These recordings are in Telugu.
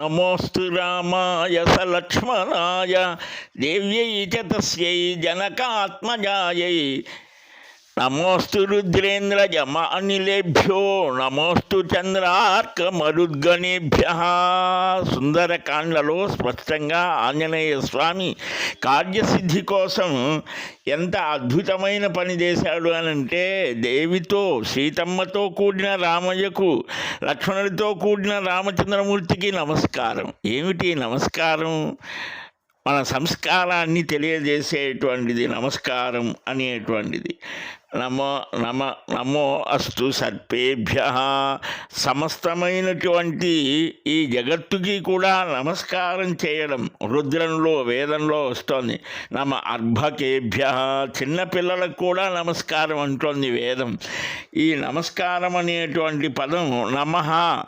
నమోస్తు రామాయ సలక్ష్మణాయ దేవ్యై చ తస్యై జనకాత్మజాయై. నమోస్తు రుద్రేంద్ర జమానిలేభ్యో నమోస్తు చంద్రార్క మరుద్గణేభ్య. సుందరకాండలో స్పష్టంగా ఆంజనేయ స్వామి కార్యసిద్ధి కోసం ఎంత అద్భుతమైన పని చేశాడు అని అంటే దేవితో సీతమ్మతో కూడిన రామయ్యకు లక్ష్మణుడితో కూడిన రామచంద్రమూర్తికి నమస్కారం. ఏమిటి నమస్కారం? మన సంస్కారాన్ని తెలియజేసేటువంటిది నమస్కారం అనేటువంటిది. నమో నమ నమో అస్తు సర్పేభ్య. సమస్తమైనటువంటి ఈ జగత్తుకి కూడా నమస్కారం చేయడం రుద్రంలో వేదంలో వస్తోంది. నమ అర్భకేభ్య. చిన్నపిల్లలకు కూడా నమస్కారం అంటోంది వేదం. ఈ నమస్కారం అనేటువంటి పదం నమః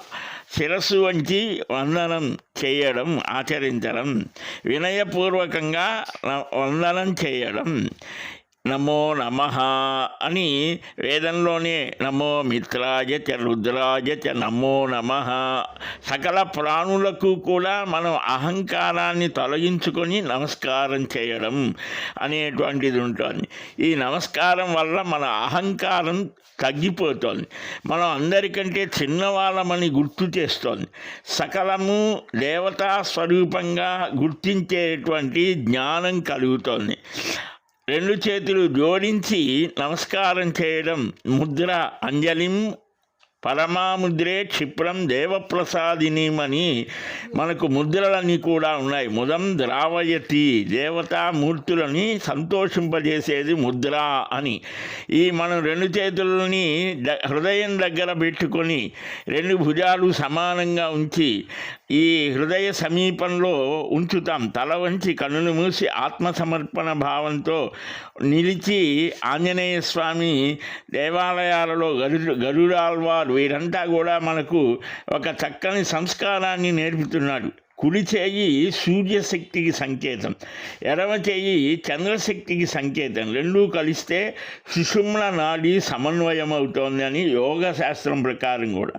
శిరస్సు వంచి వందనం చేయడం ఆచరించడం వినయపూర్వకంగా న- వందనం చేయడం. నమో నమ అని వేదంలోనే నమో మిత్రాయ చ రుద్రాయ చ నమో నమ. సకల ప్రాణులకు కూడా మనం అహంకారాన్ని తొలగించుకొని నమస్కారం చేయడం అనేటువంటిది ఉంటుంది. ఈ నమస్కారం వల్ల మన అహంకారం తగ్గిపోతుంది. మనం అందరికంటే చిన్నవాళ్ళమని గుర్తు చేస్తోంది. సకలము దేవతా స్వరూపంగా గుర్తించేటువంటి జ్ఞానం కలుగుతోంది. రెండు చేతులు జోడించి నమస్కారం చేయడం ముద్ర అంజలిం పరమాముద్రే క్షిప్రం దేవప్రసాదినిమని మనకు ముద్రలన్నీ కూడా ఉన్నాయి. ముదం ద్రావయతి దేవతామూర్తులని సంతోషింపజేసేది ముద్ర అని. ఈ మనం రెండు చేతులని హృదయం దగ్గర పెట్టుకొని రెండు భుజాలు సమానంగా ఉంచి ఈ హృదయ సమీపంలో ఉంచుతాం. తల వంచి కన్నులు మూసి ఆత్మసమర్పణ భావంతో నిలిచి ఆంజనేయ స్వామి దేవాలయాలలో గరు గరుడాల్వారు వీరంతా కూడా మనకు ఒక చక్కని సంస్కారాన్ని నేర్పుతున్నాడు. కుడి చేయి సూర్యశక్తికి సంకేతం ఎడమ చేయి చంద్రశక్తికి సంకేతం. రెండూ కలిస్తే సుషుమ్న నాడి సమన్వయం అవుతోంది అని యోగ శాస్త్రం ప్రకారం కూడా.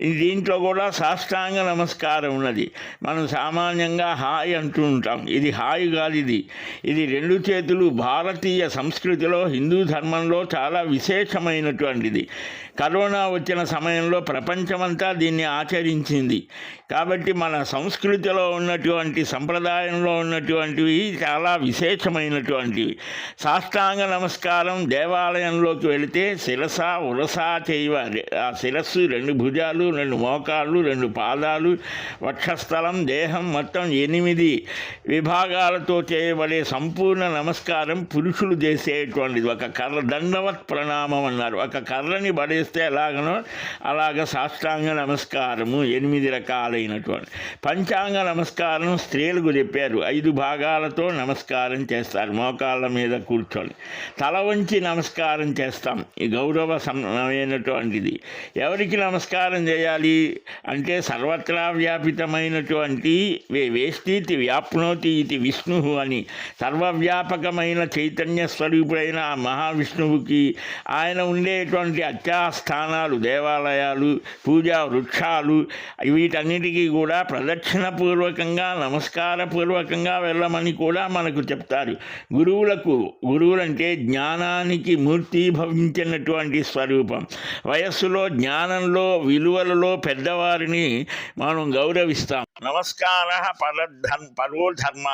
దీంట్లో కూడా సాష్టాంగ నమస్కారం ఉన్నది. మనం సామాన్యంగా హాయ్ అంటూ ఉంటాం. ఇది హాయ్ కాదు ఇది. ఇది రెండు చేతులు భారతీయ సంస్కృతిలో హిందూ ధర్మంలో చాలా విశేషమైనటువంటిది. కరోనా వచ్చిన సమయంలో ప్రపంచమంతా దీన్ని ఆచరించింది. కాబట్టి మన సంస్కృతి సంస్కృతిలో ఉన్నటువంటి సంప్రదాయంలో ఉన్నటువంటివి చాలా విశేషమైనటువంటివి. సాష్టాంగ నమస్కారం దేవాలయంలోకి వెళితే శిరస ఉరస చేయవాలి ఆ శిరస్సు రెండు భుజాలు రెండు మోకాళ్ళు రెండు పాదాలు వక్షస్థలం దేహం మొత్తం ఎనిమిది విభాగాలతో చేయబడే సంపూర్ణ నమస్కారం పురుషులు చేసేటువంటిది. ఒక కర్ర దండవత్ ప్రణామం అన్నారు. ఒక కర్రని పడేస్తే ఎలాగనో అలాగ సాష్టాంగ నమస్కారము ఎనిమిది రకాలైనటువంటి. పంచాంగ నమస్కారం స్త్రీలకు చెప్పారు. ఐదు భాగాలతో నమస్కారం చేస్తారు. మోకాళ్ళ మీద కూర్చొని తల వంచి నమస్కారం చేస్తాం. ఈ గౌరవ సమైనటువంటిది ఎవరికి నమస్కారం చేయాలి? అంటే సర్వత్రా వ్యాపితమైనటువంటి వే- వేష్టీతి వ్యాప్నోతి ఇది విష్ణు అని. సర్వవ్యాపకమైన చైతన్య స్వరూపుడైన ఆ మహావిష్ణువుకి ఆయన ఉండేటువంటి అత్యాస్థానాలు దేవాలయాలు పూజా వృక్షాలు వీటన్నిటికీ కూడా ప్రదక్షిణ పూర్వకంగా నమస్కారపూర్వకంగా వెళ్ళమని కూడా మనకు చెప్తారు. గురువులకు గురువులంటే జ్ఞానానికి మూర్తీభవించినటువంటి స్వరూపం. వయస్సులో జ్ఞానంలో విలువలలో పెద్దవారిని మనం గౌరవిస్తాం. నమస్కార పరధర్మ పరోధర్మ.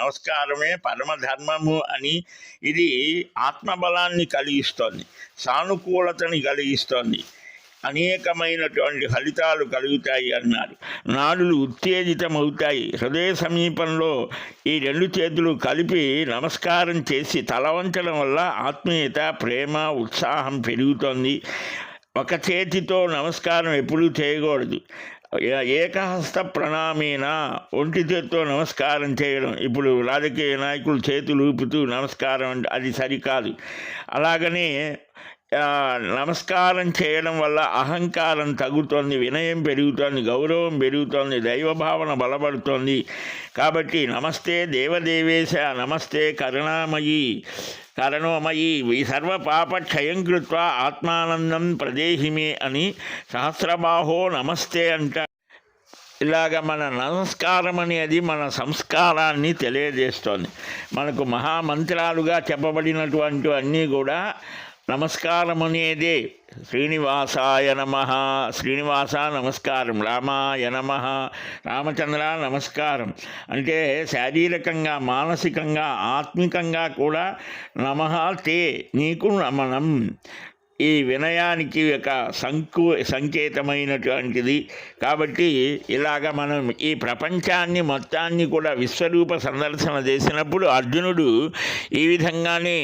నమస్కారమే పరమధర్మము అని ఇది ఆత్మబలాన్ని కలిగిస్తోంది సానుకూలతని కలిగిస్తోంది. అనేకమైనటువంటి ఫలితాలు కలుగుతాయి అన్నారు. నాడులు ఉత్తేజితమవుతాయి. హృదయ సమీపంలో ఈ రెండు చేతులు కలిపి నమస్కారం చేసి తల వంచడం వల్ల ఆత్మీయత ప్రేమ ఉత్సాహం పెరుగుతోంది. ఒక చేతితో నమస్కారం ఎప్పుడూ చేయకూడదు. ఏకహస్త ప్రణామేన ఒంటి చేతితో నమస్కారం చేయడం. ఇప్పుడు రాజకీయ నాయకులు చేతులు ఊపుతూ నమస్కారం అంటే అది సరికాదు. అలాగనే నమస్కారం చేయడం వల్ల అహంకారం తగ్గుతోంది వినయం పెరుగుతోంది గౌరవం పెరుగుతోంది దైవభావన బలపడుతోంది. కాబట్టి నమస్తే దేవదేవేశ నమస్తే కరుణామయి కరణోమయి ఈ సర్వ పాప క్షయం కృత్వా ఆత్మానందం ప్రదేహిమే అని సహస్రబాహో నమస్తే అంట. ఇలాగ మన నమస్కారం అనేది మన సంస్కారాన్ని తెలియజేస్తోంది. మనకు మహామంత్రాలుగా చెప్పబడినటువంటి అన్నీ కూడా నమస్కారం అనేదే శ్రీనివాసాయ నమ. శ్రీనివాస నమస్కారం. రామాయ నమ. రామచంద్ర నమస్కారం. అంటే శారీరకంగా మానసికంగా ఆత్మికంగా కూడా నమ తే. నీకు నమనం. ఈ వినయానికి ఒక సంకు సంకేతమైనటువంటిది. కాబట్టి ఇలాగ మనం ఈ ప్రపంచాన్ని మొత్తాన్ని కూడా విశ్వరూప సందర్శన చేసినప్పుడు అర్జునుడు ఈ విధంగానే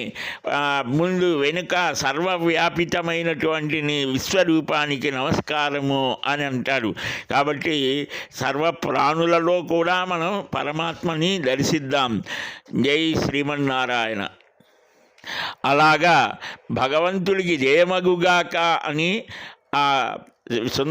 ముందు వెనుక సర్వవ్యాపితమైనటువంటి నీ విశ్వరూపానికి నమస్కారము అని అంటాడు. కాబట్టి సర్వ ప్రాణులలో కూడా మనం పరమాత్మని దర్శిద్దాం. జై శ్రీమన్నారాయణ. అలాగా భగవంతుడికి జయమగుగాక అని ఆ సుందర